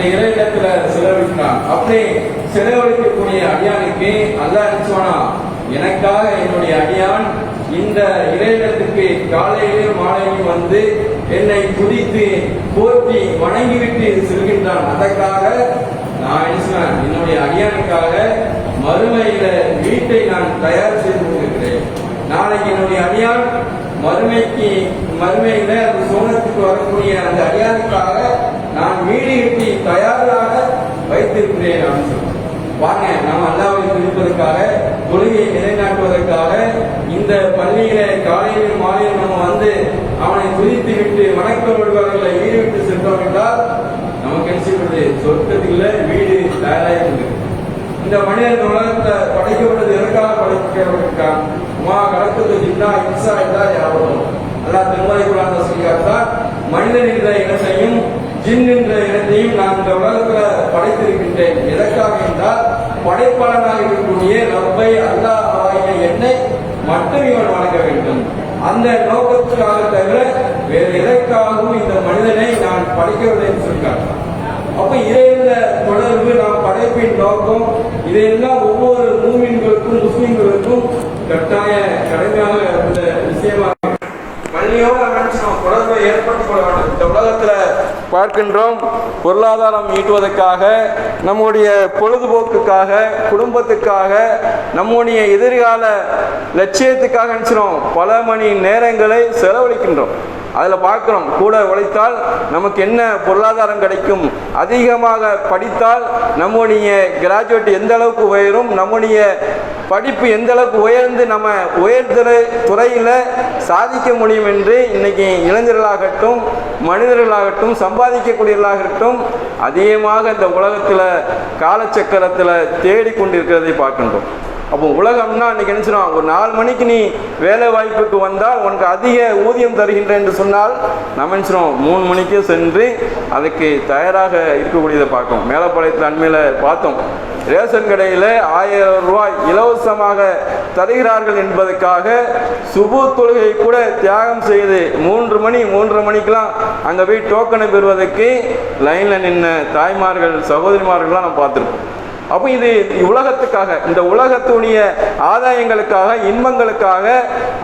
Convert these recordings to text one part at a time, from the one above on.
அந்த இறையிடத்துல செலவழிக்கிறான் அப்படி செலவழிக்கக்கூடிய அடியானுக்கு அல்லா நினைச்சுவானா எனக்காக என்னுடைய அடியான் இந்த இறையிடத்துக்கு காலையிலும் மாலையிலும் வந்து என்னை துதித்து போற்றி வணங்கிவிட்டு செல்கின்றான். அதற்காக நான் என்ன சொன்னேன், என்னுடைய அடியானுக்காக மறுமையில வீட்டை நான் தயார் செய்து கொண்டிருக்கிறேன். நாளைக்கு என்னுடைய அடியான் மறுமைக்கு மறுமையில அந்த சோனத்துக்கு வரக்கூடிய அந்த அடியானுக்காக நான் வீடு எட்டி தயாராக வைத்திருக்கிறேன் அப்படின்னு வாங்க நாம் அல்லாவை துதிப்பதற்காக தொழுகையை நிலைநாட்டுவதற்காக இந்த பள்ளியில காலையிலும் மாலையிலும் நம்ம வந்து அவனை துதித்து விட்டு வணக்க விடுவார்களை ஈடுபட்டு சென்றோம் என்றால் நமக்கு என்ன சொர்க்கத்தில் வீடு தயாராகி கொண்டிருக்கிறது இந்த மனிதன் உலகத்தை படைக்கப்பட்டது எதற்காக படைக்கப்பட்டிருக்கான் உமா கலக்கத்து ஜின்னா இன்சா என்றால் யாரும் அல்லா திருமலை குழந்தை சொல்லியாத்தான் மனிதன் என்ற இனத்தையும் ஜின் என்ற இனத்தையும் நான் இந்த உலகத்துல படைத்திருக்கின்றேன். எதற்காக என்றால் படைப்பாளனாக இருக்கக்கூடிய ரப்பை அல்லாஹ் ஆகிய என்னை மட்டும் இவன் வணங்க வேண்டும். அந்த நோக்கத்துக்காக தவிர வேறு எதற்காகவும் இந்த மனிதனை நான் படைக்கவில்லை என்று சொல்லியிருக்காங்க அப்ப இந்த தொடர்பு நாம் படைப்பின் நோக்கம் இதையெல்லாம் ஒவ்வொரு மூமின்களுக்கும் முஸ்லிம்களுக்கும் கட்டாய கடமையாக இருந்த விஷயமா தொடர்பை ஏற்படுத்திக் கொள்ள வேண்டும். இந்த உலகத்துல பார்க்கின்றோம் பொருளாதாரம் ஈட்டுவதற்காக நம்முடைய பொழுதுபோக்குக்காக குடும்பத்துக்காக நம்முடைய எதிர்கால லட்சியத்துக்காக நினைச்சிடும் பல மணி நேரங்களை செலவழிக்கின்றோம். அதில் பார்க்குறோம் கூட உழைத்தால் நமக்கு என்ன பொருளாதாரம் கிடைக்கும்? அதிகமாக படித்தால் நம்முடைய கிராஜுவேட் எந்த அளவுக்கு உயரும்? நம்முடைய படிப்பு எந்த அளவுக்கு உயர்ந்து நம்ம உயர்துறை துறையில் சாதிக்க முடியும் என்று இன்றைக்கி இளைஞர்களாகட்டும் மனிதர்களாகட்டும் சம்பாதிக்கக்கூடியவர்களாகட்டும் அதிகமாக இந்த உலகத்தில் காலச்சக்கரத்தில் தேடிக்கொண்டிருக்கிறதை பார்க்கின்றோம். அப்போ உலகம்னா இன்னைக்கு நினைச்சிடும் ஒரு நாலு மணிக்கு நீ வேலை வாய்ப்புக்கு வந்தால் உனக்கு அதிக ஊதியம் தருகின்றேன் என்று சொன்னால் நம்ம நினைச்சிடும் மூணு மணிக்கு சென்று அதுக்கு தயாராக இருக்கக்கூடியதை பார்க்கும். மேலப்பாளையத்தில் அண்மையில் பார்த்தோம். ரேஷன் கடையில் ஆயிரம் ரூபாய் இலவசமாக தருகிறார்கள் என்பதற்காக சுபு தொழுகை கூட தியாகம் செய்து மூன்று மணி மூன்றரை மணிக்கெல்லாம் அங்கே போய் டோக்கனை பெறுவதற்கு லைனில் நின்ன தாய்மார்கள் சகோதரிமார்கள்லாம் நம்ம பார்த்துருக்கோம் அப்போ இது உலகத்துக்காக இந்த உலகத்துடைய ஆதாயங்களுக்காக இன்பங்களுக்காக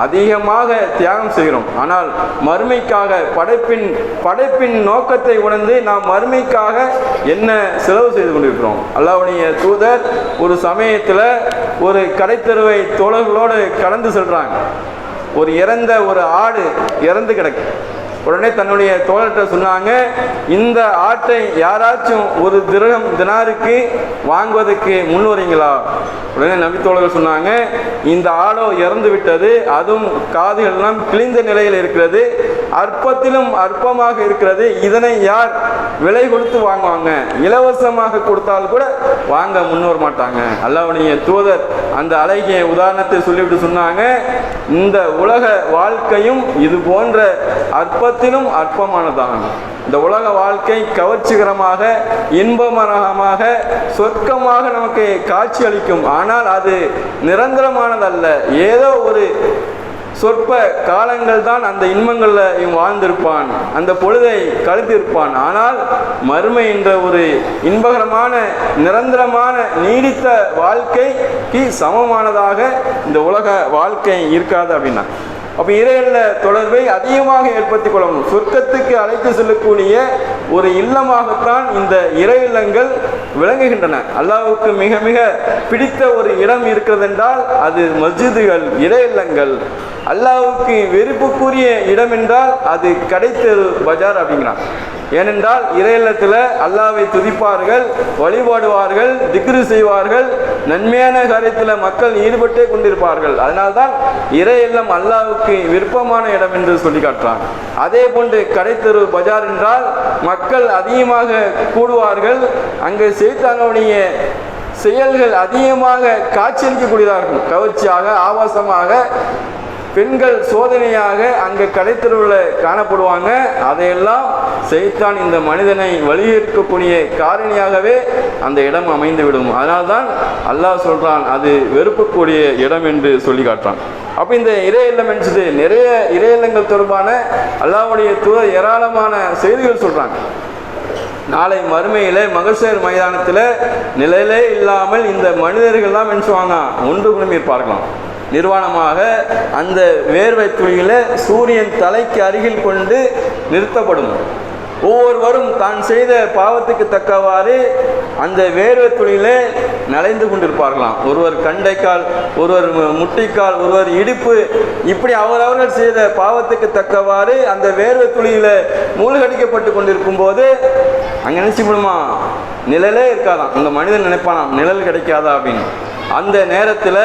அதிகமாக தியாகம் செய்கிறோம். ஆனால் மறுமைக்காக படைப்பின் படைப்பின் நோக்கத்தை உணர்ந்து நாம் மறுமைக்காக என்ன செலவு செய்து கொண்டிருக்கிறோம்? அல்லாவுடைய தூதர் ஒரு சமயத்தில் ஒரு கடைத்தெருவை தோழர்களோடு கடந்து செல்கிறாங்க ஒரு இறந்த ஒரு ஆடு இறந்து கிடக்கு. உடனே தன்னுடைய தோழர்கிட்ட சொன்னாங்க இந்த ஆட்டை யாராச்சும் ஒரு திரகம் தினாருக்கு வாங்குவதற்கு முன்வரீங்களா உடனே நபி தோழர்கள் சொன்னாங்க இந்த ஆடோ இறந்து விட்டது அதுவும் காதுகள்லாம் கிழிந்த நிலையில் இருக்கிறது அற்பத்திலும் அற்பமாக இருக்கிறது. இதனை யார் விலை கொடுத்து வாங்குவாங்க? இலவசமாக கொடுத்தால் கூட வாங்க முன்வர மாட்டாங்க. அல்லாவுடைய தூதர் அந்த அழகிய உதாரணத்தை சொல்லிவிட்டு சொன்னாங்க இந்த உலக வாழ்க்கையும் இது போன்ற அற்பத்திலும் அற்பமானதாகும் இந்த உலக வாழ்க்கை கவர்ச்சிகரமாக இன்பமரகமாக சொர்க்கமாக நமக்கு காட்சி அளிக்கும். ஆனால் அது நிரந்தரமானதல்ல. ஏதோ ஒரு சொற்ப காலங்கள் தான் அந்த இன்பங்களில் இவன் வாழ்ந்திருப்பான். அந்த பொழுதை கழித்திருப்பான். ஆனால் மறுமை என்ற ஒரு இன்பகரமான நிரந்தரமான நீடித்த வாழ்க்கைக்கு சமமானதாக இந்த உலக வாழ்க்கை இருக்காது அப்படின்னா. அப்போ இறையில தொடர்பை அதிகமாக ஏற்படுத்திக் கொள்ளணும். சொர்க்கத்துக்கு அழைத்து செல்லக்கூடிய ஒரு இல்லமாகத்தான் இந்த இறை இல்லங்கள் விளங்குகின்றன. அல்லாவுக்கு மிக மிக பிடித்த ஒரு இடம் இருக்கிறது என்றால் அது மஸ்ஜிதுகள் இறை இல்லங்கள் அல்லாஹ்வுக்கு வெறுப்புக்குரிய இடம் என்றால் அது கடைத்தெரு பஜார் அப்படிங்கிறான். ஏனென்றால் இறையில்லத்தில் அல்லாவை துதிப்பார்கள் வழிபாடுவார்கள் திக்ரு செய்வார்கள் நன்மையான காரியத்தில் மக்கள் ஈடுபட்டே கொண்டிருப்பார்கள். அதனால்தான் இறை இல்லம் அல்லாவுக்கு விருப்பமான இடம் என்று சொல்லி காட்டுறான். அதே போன்று கடைத்தெரு பஜார் என்றால் மக்கள் அதிகமாக கூடுவார்கள். அங்கு செய்தானுடைய செயல்கள் அதிகமாக காட்சியளிக்கக்கூடியதாக இருக்கும் கவர்ச்சியாக ஆபாசமாக பெண்கள் சோதனையாக அங்கே கடைத்தெருவில் காணப்படுவாங்க. அதையெல்லாம் செய்தான் இந்த மனிதனை வலியுறுக்கக்கூடிய காரணியாகவே அந்த இடம் அமைந்துவிடும். அதனால்தான் அல்லாஹ் சொல்கிறான் அது வெறுப்புக்கூடிய இடம் என்று சொல்லி காட்டுறான். அப்போ இந்த இறை இல்லம் நிறைய இறை இல்லங்கள் தொடர்பான அல்லாவுடைய தூர ஏராளமான செய்திகள் சொல்கிறாங்க நாளை மறுமையில் மகசேர் மைதானத்தில் நிலையிலே இல்லாமல் இந்த மனிதர்கள் தான் மென்சுவாங்க ஒன்று குழுமி இருப்பார்களாம் நிர்வாணமாக அந்த வேர்வை துளியில சூரியன் தலைக்கு அருகில் கொண்டு நிறுத்தப்படும். ஒவ்வொருவரும் தான் செய்த பாவத்துக்கு தக்கவாறு அந்த வேர்வை துளியில் நலைந்து கொண்டிருப்பார்களாம். ஒருவர் கண்டைக்கால் ஒருவர் முட்டிக்கால் ஒருவர் இடுப்பு இப்படி அவரவர்கள் செய்த பாவத்துக்கு தக்கவாறு அந்த வேர்வை துளியில மூழ்கடிக்கப்பட்டு கொண்டிருக்கும் போது அங்கே நினச்சிப்படுமா நிழலே இருக்காதான் அந்த மனிதன் நினைப்பானாம் நிழல் கிடைக்காதா அப்படின்னு. அந்த நேரத்தில்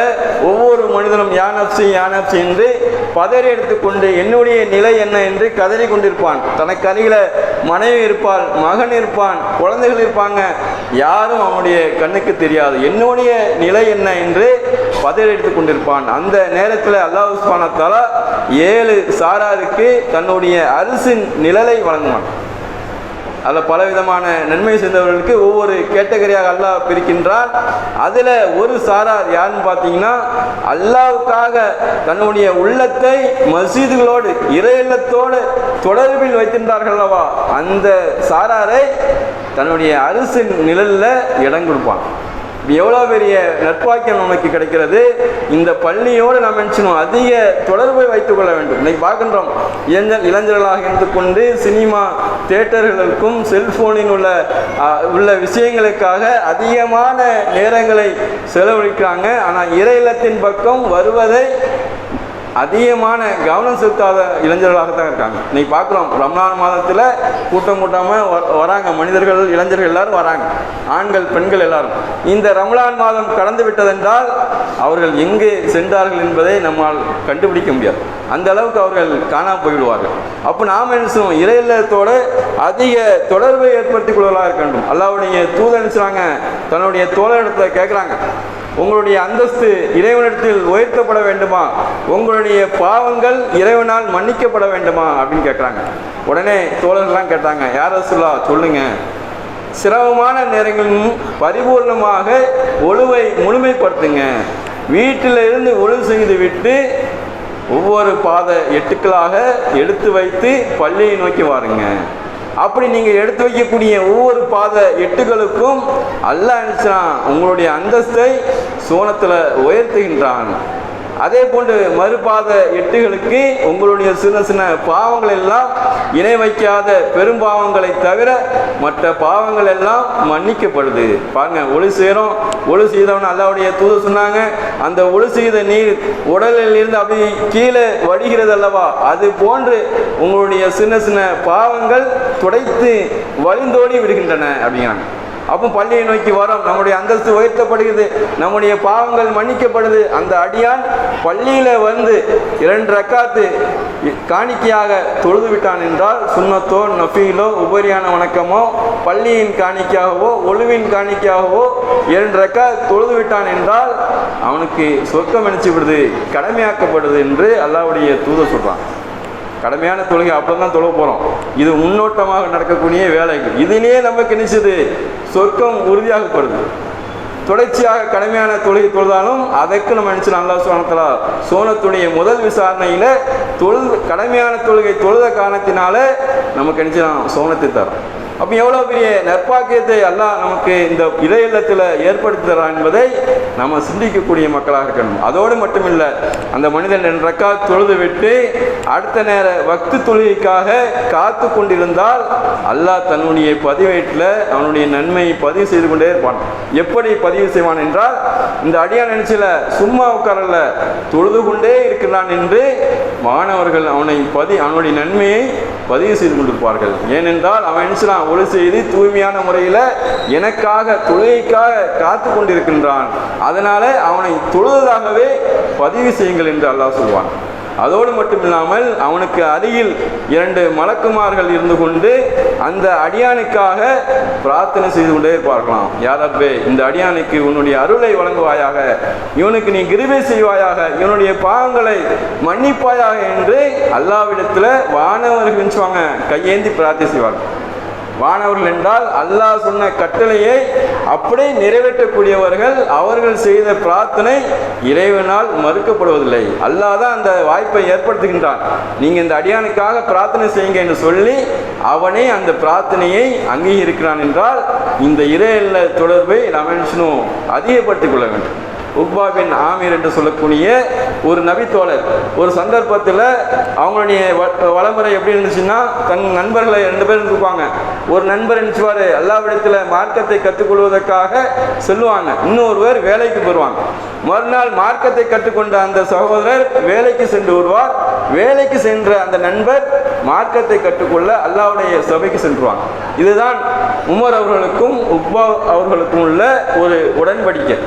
ஒவ்வொரு மனிதனும் யானப்சி யானப்சி என்று பதறி எடுத்துக்கொண்டு என்னுடைய நிலை என்ன என்று கதறி கொண்டிருப்பான். தனக்கு அருகில் மனைவி இருப்பாள் மகன் இருப்பான் குழந்தைகள் இருப்பாங்க. யாரும் அவனுடைய கண்ணுக்கு தெரியாது. என்னுடைய நிலை என்ன என்று பதறி எடுத்து கொண்டிருப்பான். அந்த நேரத்தில் அல்லாஹ் சுப்ஹானஹு ஏழு சாராருக்கு தன்னுடைய அரசின் நிழலை வழங்குவான். அதில் பலவிதமான நன்மை செய்தவர்களுக்கு ஒவ்வொரு கேட்டகரியாக அல்லாஹ் பிரிக்கின்றார். அதில் ஒரு சாரார் யாருன்னு பார்த்தீங்கன்னா அல்லாவுக்காக தன்னுடைய உள்ளத்தை மசீதுகளோடு இறை இல்லத்தோடு தொடர்பில் வைத்திருந்தார்கள் அந்த சாராரை தன்னுடைய அரசின் நிழலில் இடம் கொடுப்பான். எவ்வளோ பெரிய நட்பாக்கியம் நமக்கு கிடைக்கிறது. இந்த பள்ளியோடு நாம் நினச்சணும் அதிக தொடர்பை வைத்துக் கொள்ள வேண்டும். இன்னைக்கு பார்க்கின்றோம். இளைஞர் இளைஞர்களாக இருந்து கொண்டு சினிமா தேட்டர்களுக்கும் செல்போனில் உள்ள உள்ள விஷயங்களுக்காக அதிகமான நேரங்களை செலவழிக்கிறாங்க. ஆனால் இறை பக்கம் வருவதை அதிகமான கவனம் செலுத்தாத இளைஞர்களாக தான் இருக்காங்க. இன்னைக்கு பார்க்குறோம் ரம்லான் மாதத்தில் கூட்டம் கூட்டாமல் வராங்க. மனிதர்கள் இளைஞர்கள் எல்லாரும் வராங்க. ஆண்கள் பெண்கள் எல்லாரும். இந்த ரம்லான் மாதம் கடந்து விட்டதென்றால் அவர்கள் எங்கே சென்றார்கள் என்பதை நம்மால் கண்டுபிடிக்க முடியாது. அந்த அளவுக்கு அவர்கள் காணாமல் போயிடுவார்கள் அப்போ நாம் என்ன செய்வோம்? அதிக தொடர்பை ஏற்படுத்திக் கொள்வதாக இருக்க வேண்டும். அல்லாவுடைய தூதனுச்சுறாங்க தன்னுடைய தோழரிடத்துல கேட்குறாங்க உங்களுடைய அந்தஸ்து இறைவனிடத்தில் உயர்த்தப்பட வேண்டுமா? உங்களுடைய பாவங்கள் இறைவனால் மன்னிக்கப்பட வேண்டுமா? அப்படின்னு கேட்குறாங்க உடனே தோழர்கள்லாம் கேட்டாங்க யார் ரசூலா? சொல்லுங்க. சிரமமான நேரங்களிலும் பரிபூர்ணமாக ஒழுவை முழுமைப்படுத்துங்க. வீட்டில் இருந்து ஒழுவு செய்து விட்டு ஒவ்வொரு பாத எட்டுக்களாக எடுத்து வைத்து பள்ளியை நோக்கி வாருங்க. அப்படி நீங்கள் எடுத்து வைக்கக்கூடிய ஒவ்வொரு பாத எட்டுகளுக்கும் அல்லாஹ் நினைச்சான் உங்களுடைய அந்தஸ்தை சோனத்தில் உயர்த்துகின்றான். அதே போன்று மறுபாத எட்டுகளுக்கு உங்களுடைய சின்ன சின்ன பாவங்கள் எல்லாம் இணை வைக்காத பெரும் பாவங்களை தவிர மற்ற பாவங்கள் எல்லாம் மன்னிக்கப்படுது. பாருங்க ஒளி சேரும். ஒளி செய்தவன் அல்லாவுடைய தூது சொன்னாங்க அந்த ஒளி செய்த நீர் உடலில் இருந்து அப்படி கீழே வடிகிறது அல்லவா அது போன்று உங்களுடைய சின்ன சின்ன பாவங்கள் துடைத்து வழிந்தோடி விடுகின்றன அப்படிங்கிறாங்க. அப்போ பள்ளியை நோக்கி வரோம். நம்முடைய அந்தஸ்து உயர்த்தப்படுகிறது. நம்முடைய பாவங்கள் மன்னிக்கப்படுது. அந்த அடியான் பள்ளியில் வந்து இரண்டு ரக்காத்து காணிக்கையாக தொழுது விட்டான் என்றால் சுண்ணத்தோ நஃபீலோ உபரியான வணக்கமோ பள்ளியின் காணிக்கையாகவோ ஒழுவின் காணிக்கையாகவோ இரண்டு ரக்கா தொழுது விட்டான் என்றால் அவனுக்கு சொர்க்கம் நினைச்சு விடுது கடமையாக்கப்படுது என்று அல்லாவுடைய தூத சொல்கிறான் கடமையான தொழுகை அப்போ தான் தொழுக போகிறோம் இது முன்னோட்டமாக நடக்கக்கூடிய வேலைகள். இதிலே நமக்கு நினைச்சது சொர்க்கம் உறுதியாகப்படுது. தொடர்ச்சியாக கடமையான தொழுகை தொழுதாலும் அதற்கு நம்ம நினச்சி நல்லா சோனத்தில் சோனத்துடைய முதல் விசாரணையில் தொழுது கடமையான தொழுகை தொழுத காரணத்தினால நமக்கு நினைச்சு சோனத்தை தரோம். அப்போ எவ்வளோ பெரிய நற்பாக்கியத்தை அல்லாஹ் நமக்கு இந்த இறை இல்லத்தில் என்பதை நம்ம சிந்திக்கக்கூடிய மக்களாக இருக்கணும். அதோடு மட்டுமில்லை அந்த மனிதன் ரெண்டு ரக்கா தொழுது விட்டு அடுத்த நேர வக்து தொழுகைக்காக காத்து கொண்டிருந்தால் அல்லாஹ் தன்னுடைய பதிவேட்டில் அவனுடைய நன்மையை பதிவு செய்து கொண்டே இருப்பான். எப்படி பதிவு செய்வான் என்றால் இந்த அடியான் நினைச்சல சும்மா உட்காரல தொழுது கொண்டே இருக்கிறான் என்று மாணவர்கள் அவனை பதி அவனுடைய நன்மையை பதிவு செய்து கொண்டிருப்பார்கள். ஏனென்றால் அவன் நினைச்சான் ஒளி செய்து தூய்மையான முறையில் எனக்காக தொழுகைக்காக காத்து கொண்டிருக்கின்றான். அதனால அவனை தொழுதாகவே பதிவு செய்யுங்கள் என்று அல்லாஹ் சொல்வான். அதோடு மட்டுமில்லாமல் அவனுக்கு அருகில் இரண்டு மலக்குமார்கள் இருந்து கொண்டு அந்த அடியானுக்காக பிரார்த்தனை செய்து கொண்டே பார்க்கலாம். யாரப்பே இந்த அடியானுக்கு உன்னுடைய அருளை வழங்குவாயாக இவனுக்கு நீ கிருவை செய்வாயாக இவனுடைய பாவங்களை மன்னிப்பாயாக என்று அல்லாவிடத்தில் வானவர்கள் கையேந்தி பிரார்த்தனை செய்வார்கள். வானவர்கள் என்றால் அல்லாஹ் சொன்ன கட்டளையை அப்படியே நிறைவேற்றக்கூடியவர்கள் அவர்கள் செய்த பிரார்த்தனை இறைவனால் மறுக்கப்படுவதில்லை. அல்லாஹ் தான் அந்த வாய்ப்பை ஏற்படுத்துகின்றான். நீங்கள் இந்த அடியானுக்காக பிரார்த்தனை செய்யுங்க என்று சொல்லி அவனே அந்த பிரார்த்தனையை அங்கீகரிக்கிறான் என்றால் இந்த இறையில்ல தொடர்பை நாம் அதிகப்படுத்திக் கொள்ள வேண்டும். உக்பா பின் ஆமீர் என்று சொல்லக்கூடிய ஒரு நபித்தோழர். ஒரு சந்தர்ப்பத்தில் அவங்களுடைய வ- வளமுறை எப்படி இருந்துச்சுன்னா தன் நண்பர்களை ரெண்டு பேர் இருப்பாங்க ஒரு நண்பர் நினைச்சுவாரு எல்லாவிடத்தில் மார்க்கத்தை கற்றுக்கொள்வதற்காக செல்லுவாங்க. இன்னொருவர் வேலைக்கு போடுவாங்க மறுநாள் மார்க்கத்தை கற்றுக்கொண்ட அந்த சகோதரர் வேலைக்கு சென்று வருவார் வேலைக்கு சென்ற அந்த நண்பர் மார்க்கத்தை கற்றுக்கொள்ள அல்லாவுடைய சபைக்கு சென்றுவாங்க. இதுதான் உமர் அவர்களுக்கும் உக்பா அவர்களுக்கும் உள்ள ஒரு உடன்படிக்கை.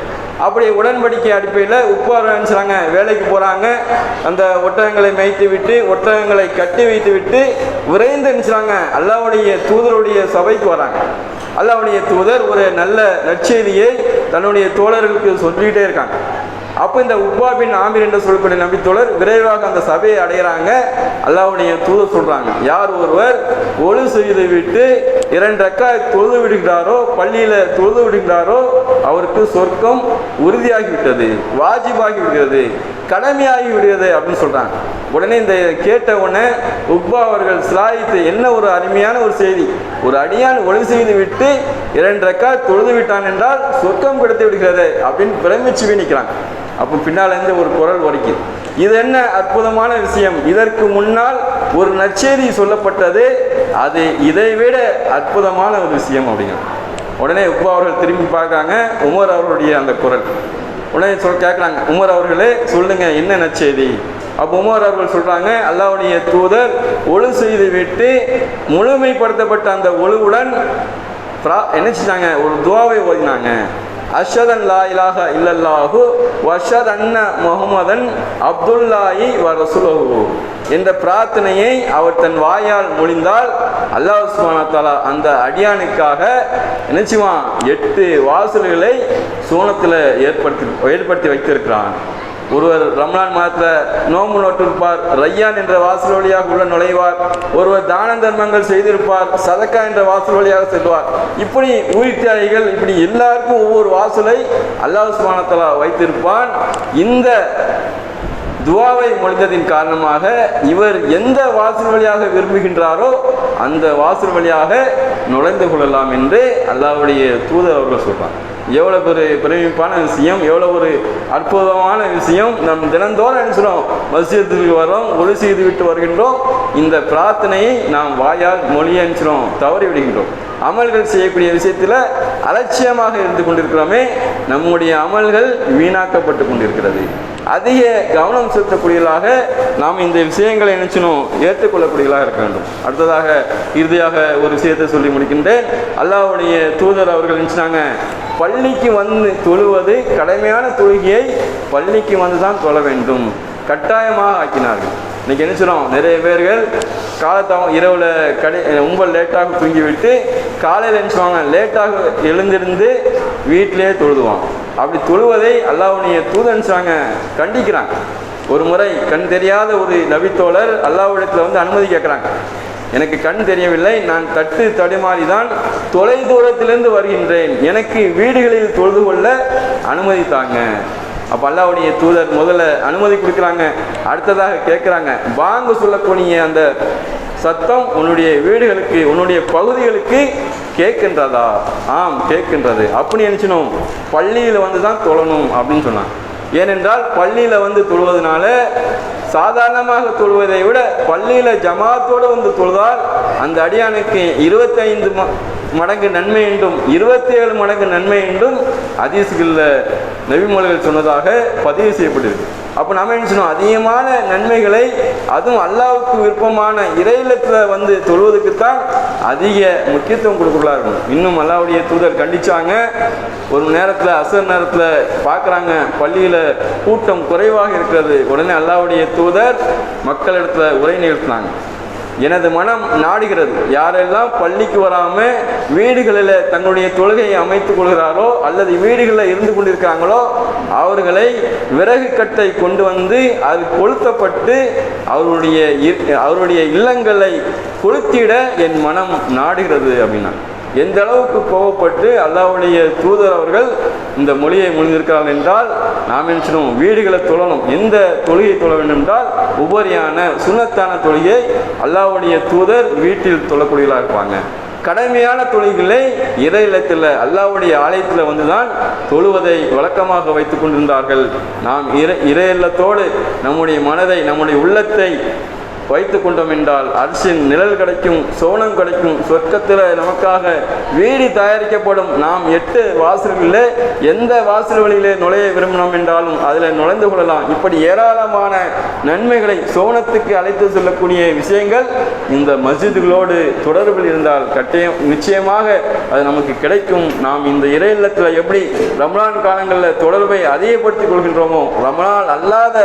அப்படி உடன்படிக்கை அடிப்படையில் உப்பார் நினைச்சாங்க வேலைக்கு போகிறாங்க அந்த ஒட்டகங்களை மேய்த்து விட்டு ஒட்டகங்களை கட்டி வைத்து விட்டு விரைந்து நினைச்சாங்க அல்லாவுடைய தூதருடைய சபைக்கு வராங்க. அல்லாவுடைய தூதர் ஒரு நல்ல நற்செய்தியை தன்னுடைய தோழர்களுக்கு சொல்லிக்கிட்டே இருக்காங்க. அப்போ இந்த உப்பா பின் ஆமீர் என்று சொல்லக்கூடிய நம்பித்தோழர் விரைவாக அந்த சபையை அடைகிறாங்க. அல்லாவுடைய தூதர் சொல்கிறாங்க யார் ஒருவர் ஒழு செய்து விட்டு இரண்டு ரக்காய் தொழுது விடுகிறாரோ பள்ளியில் தொழுது விடுகிறாரோ அவருக்கு சொர்க்கம் உறுதியாகிவிட்டது வாஜிபாகி விடுகிறது கடமையாகி விடுகிறது அப்படின்னு சொல்கிறாங்க உடனே இந்த கேட்ட உடனே உக்பா அவர்கள் சிலாயித்து என்ன ஒரு அருமையான ஒரு செய்தி. ஒரு அடியான் ஒளி செய்து விட்டு இரண்டு ரக்கா தொழுது விட்டான் என்றால் சொர்க்கம் கொடுத்து விடுகிறது அப்படின்னு பிரமிச்சு நிற்கிறாங்க அப்போ பின்னால் இருந்து ஒரு குரல் உரைக்குது இது என்ன அற்புதமான விஷயம். இதற்கு முன்னால் ஒரு நற்செய்தி சொல்லப்பட்டது. அது இதை விட அற்புதமான ஒரு விஷயம் அப்படிங்கிறது உடனே உப்பா அவர்கள் திரும்பி பார்க்குறாங்க உமர் அவர்களுடைய அந்த குரல். உடனே சொல் கேட்குறாங்க. உமர் அவர்களே சொல்லுங்கள் என்ன நச்செய்தி அப்போ உமர் அவர்கள் சொல்கிறாங்க அல்லாவுடைய தூதர் ஒழு செய்து விட்டு முழுமைப்படுத்தப்பட்ட அந்த ஒழுவுடன் என்ன செஞ்சாங்க? ஒரு துவாவை ஓதினாங்க. அஷதன் லா இலாக இல்லல்லாஹு வஷத் அன்ன முகமதன் அப்துல்லாஹி வ என்ற பிரார்த்தனையை அவர் தன் வாயால் முடிந்தால் அல்லாஹ் சுப்ஹானஹு அந்த அடியானுக்காக நினைச்சுவான் எட்டு வாசல்களை சூனத்தில் ஏற்படுத்தி ஏற்படுத்தி வைத்திருக்கிறான். ஒருவர் ரம்லான் மாதத்தில் நோம்பு நோட்டிருப்பார் ரையான் என்ற வாசல் வழியாக உள்ள நுழைவார் ஒருவர் தான தர்மங்கள் செய்திருப்பார் சதக்கா என்ற வாசல் வழியாக செல்வார். இப்படி உயிர்த்தியாகிகள் இப்படி எல்லாருக்கும் ஒவ்வொரு வாசலை அல்லாஹ் சுமானத்தில் வைத்திருப்பான். இந்த துவாவை மொழிந்ததின் காரணமாக இவர் எந்த வாசல் வழியாக விரும்புகின்றாரோ அந்த வாசல் வழியாக நுழைந்து கொள்ளலாம் என்று அல்லாவுடைய தூதர் அவர்கள் சொல்றாங்க எவ்வளவு ஒரு பிரமிப்பான விஷயம் எவ்வளவு ஒரு அற்புதமான விஷயம். நம் தினந்தோறும் நினைச்சிடும் மசிதத்துக்கு வரோம் ஒளி செய்து விட்டு வருகின்றோம். இந்த பிரார்த்தனையை நாம் வாயால் மொழியை அனுப்பிச்சிடும் தவறி விடுகின்றோம். அமல்கள் செய்யக்கூடிய விஷயத்தில் அலட்சியமாக இருந்து கொண்டிருக்கிறோமே நம்முடைய அமல்கள் வீணாக்கப்பட்டு கொண்டிருக்கிறது. அதிக கவனம் செலுத்தக்கூடியதாக நாம் இந்த விஷயங்களை நினைச்சணும் ஏற்றுக்கொள்ளக்கூடியதாக இருக்க வேண்டும். அடுத்ததாக இறுதியாக ஒரு விஷயத்தை சொல்லி முடிக்கின்றேன். அல்லாவுடைய தூதர் அவர்கள் நினச்சினாங்க பள்ளிக்கு வந்து தொழுவது கடமையான தொழுகையை பள்ளிக்கு வந்து தான் தொழ வேண்டும். கட்டாயமாக ஆக்கினார்கள். இன்னைக்கு என்ன சொல்றோம்? நிறைய பேர்கள் காலத்தாவும் இரவில் கடை ரொம்ப லேட்டாக தூங்கிவிட்டு காலையில் என்ன லேட்டாக எழுந்திருந்து வீட்டிலேயே தொழுதுவான் அப்படி தொழுவதை அல்லாஹ்வுடைய தூதன்சாங்க கண்டிக்கிறாங்க. ஒரு முறை கண் தெரியாத ஒரு நபித்தோழர் அல்லாவிடத்தில் வந்து அனுமதி கேட்குறாங்க. எனக்கு கண் தெரியவில்லை நான் தட்டு தடுமாறி தான் தொலை தூரத்திலிருந்து வருகின்றேன். எனக்கு வீடுகளில் தொழுது கொள்ள அனுமதி தாங்க அப்போ அல்லாவுடைய தூதர் முதல்ல அனுமதி கொடுக்குறாங்க. அடுத்ததாக கேட்குறாங்க வாங்க சொல்லக்கூடிய அந்த சத்தம் உன்னுடைய வீடுகளுக்கு உன்னுடைய பகுதிகளுக்கு கேட்கின்றதா? ஆம் கேட்கின்றது. அப்படி நினச்சினோம். பள்ளியில் வந்து தான் தொழணும் அப்படின்னு சொன்னான். ஏனென்றால் பள்ளியில் வந்து தொழுவதனால சாதாரணமாக தொழுவதை விட பள்ளியில் ஜமாத்தோடு வந்து தொழுதால் அந்த அடியானுக்கு இருபத்தைந்து மடங்கு நன்மை என்றும் இருபத்தி ஏழு மடங்கு நன்மை என்றும் அதிசுகளில் நபிமொழிகள் சொன்னதாக பதிவு செய்யப்பட்டிருக்கு. அப்போ நம்ம என்ன சொன்னோம் அதிகமான நன்மைகளை அதுவும் அல்லாவுக்கு விருப்பமான இறையிலத்தில் வந்து தொழுவதுக்குத்தான் அதிக முக்கியத்துவம் கொடுக்குறதா இருக்கும் இன்னும் அல்லாவுடைய தூதர் கண்டிச்சாங்க. ஒரு நேரத்தில் அசர் நேரத்தில் பார்க்குறாங்க பள்ளியில் கூட்டம் குறைவாக இருக்கிறது. உடனே அல்லாவுடைய தூதர் மக்களிடத்தில் உரை நிகழ்த்தினாங்க. எனது மனம் நாடுகிறது. யாரெல்லாம் பள்ளிக்கு வராமல் வீடுகளில் தங்களுடைய தொழுகையை அமைத்துக் கொள்கிறாரோ அல்லது வீடுகளில் இருந்து கொண்டிருக்கிறாங்களோ அவர்களை விறகு கட்டை கொண்டு வந்து அது கொளுத்தப்பட்டு அவருடைய இ- அவருடைய இல்லங்களை கொளுத்திட என் மனம் நாடுகிறது அப்படின்னா. எந்த அளவுக்கு கோவப்பட்டு அல்லாவுடைய தூதர் அவர்கள் இந்த மொழியை முடிந்திருக்கிறார்கள் என்றால் நாம் என்ன செய்யணும்? வீடுகளை தொழணும். எந்த தொழுகை தொழ வேண்டும் என்றால் உபரியான சுண்ணத்தான தொழுகை அல்லாவுடைய தூதர் வீட்டில் தொழக்கூடியவர்களாக இருப்பாங்க. கடமையான தொழில்களை இறை இல்லத்தில் அல்லாவுடைய ஆலயத்தில் வந்துதான் தொழுவதை வழக்கமாக வைத்து கொண்டிருந்தார்கள். நாம் இறை இறை இல்லத்தோடு நம்முடைய மனதை நம்முடைய உள்ளத்தை வைத்து கொண்டோம் என்றால் அரசின் நிழல் கிடைக்கும் சோனம் கிடைக்கும் சொர்க்கத்தில் நமக்காக வீடு தயாரிக்கப்படும். நாம் எட்டு வாசல்களிலே எந்த வாசல் வழியிலே நுழைய விரும்பினோம் என்றாலும் அதில் நுழைந்து கொள்ளலாம். இப்படி ஏராளமான நன்மைகளை சோனத்துக்கு அழைத்து செல்லக்கூடிய விஷயங்கள் இந்த மஸ்ஜிதுகளோடு தொடர்பில் இருந்தால் கட்டாயம் நிச்சயமாக அது நமக்கு கிடைக்கும். நாம் இந்த இறை இல்லத்தில் எப்படி ரமலான் காலங்களில் தொடர்பை அதிகப்படுத்திக் கொள்கின்றோமோ ரமலான் அல்லாத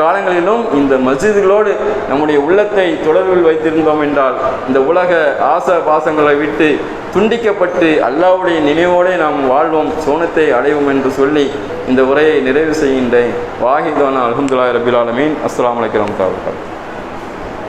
காலங்களிலும் இந்த மஸ்ஜிதுகளோடு நம்முடைய உள்ளத்தை தொடர்பில் வைத்திருந்தோம் என்றால் இந்த உலக ஆச பாசங்களை விட்டு துண்டிக்கப்பட்டு அல்லாவுடைய நினைவோடு நாம் வாழ்வோம் சோனத்தை அடைவோம் என்று சொல்லி இந்த உரையை நிறைவு செய்கின்றேன். வாகிதோனா அலமதுல்லாஹி ரபிலாலமீன் அஸ்லாம் அஸ்ஸலாமு அலைக்கும்